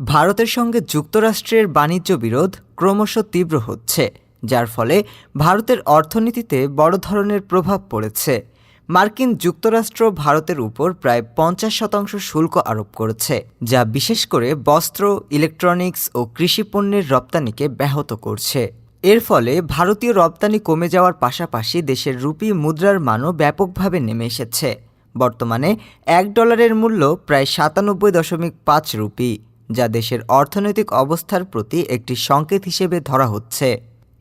ভারতের সঙ্গে যুক্তরাষ্ট্রের বাণিজ্য বিরোধ ক্রমশ তীব্র হচ্ছে, যার ফলে ভারতের অর্থনীতিতে বড় ধরনের প্রভাব পড়েছে। মার্কিন যুক্তরাষ্ট্র ভারতের উপর প্রায় পঞ্চাশ শতাংশ শুল্ক আরোপ করেছে, যা বিশেষ করে বস্ত্র, ইলেকট্রনিক্স ও কৃষি পণ্যের রপ্তানিকে ব্যাহত করছে। এর ফলে ভারতীয় রপ্তানি কমে যাওয়ার পাশাপাশি দেশের রুপি মুদ্রার মানও ব্যাপকভাবে নেমে এসেছে। বর্তমানে এক ডলারের মূল্য প্রায় সাতানব্বই দশমিক পাঁচ রুপি। যা দেশের অর্থনৈতিক অবস্থার প্রতি একটি সংকেত হিসেবে ধরা হচ্ছে।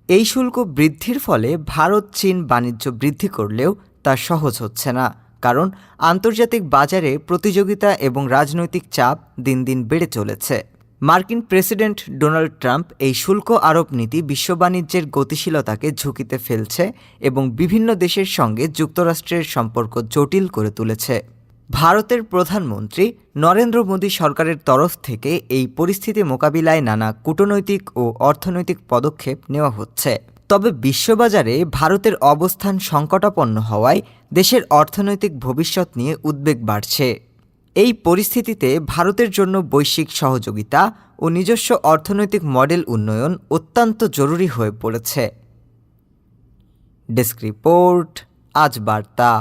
এই শুল্ক বৃদ্ধির ফলে ভারত, চীন বাণিজ্য বৃদ্ধি করলেও তা সহজ হচ্ছে না, কারণ আন্তর্জাতিক বাজারে প্রতিযোগিতা এবং রাজনৈতিক চাপ দিন দিন বেড়ে চলেছে। মার্কিন প্রেসিডেন্ট ডোনাল্ড ট্রাম্প এই শুল্ক আরোপ নীতি বিশ্ব বাণিজ্যের গতিশীলতাকে ঝুঁকিতে ফেলছে এবং বিভিন্ন দেশের সঙ্গে যুক্তরাষ্ট্রের সম্পর্ক জটিল করে তুলেছে। ভারতের প্রধানমন্ত্রী নরেন্দ্র মোদী সরকারের তরফ থেকে এই পরিস্থিতি মোকাবিলায় নানা কূটনৈতিক ও অর্থনৈতিক পদক্ষেপ নেওয়া হচ্ছে। তবে বিশ্ববাজারে ভারতের অবস্থান সংকটাপন্ন হওয়ায় দেশের অর্থনৈতিক ভবিষ্যৎ নিয়ে উদ্বেগ বাড়ছে। এই পরিস্থিতিতে ভারতের জন্য বৈশ্বিক সহযোগিতা ও নিজস্ব অর্থনৈতিক মডেল উন্নয়ন অত্যন্ত জরুরি হয়ে পড়েছে। ডেস্ক রিপোর্ট, আজ বার্তা।